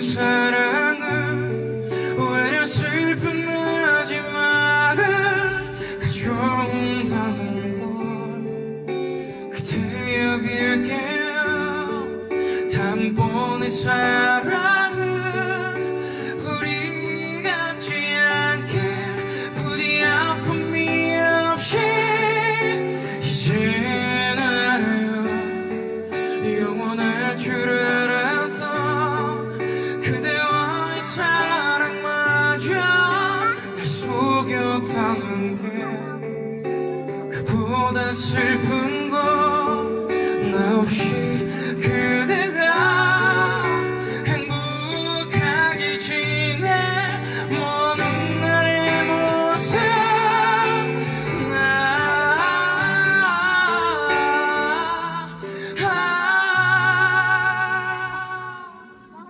사랑은 오히려 슬픈 마지막을 용서하는 걸 그대 여길게요. 단번에 사랑은 우리 같지 않게 부디 아픔이 없이 이제 알아요. 영원할 줄을 그저 날 속였다는 게 그보다 슬픈 건 나 없이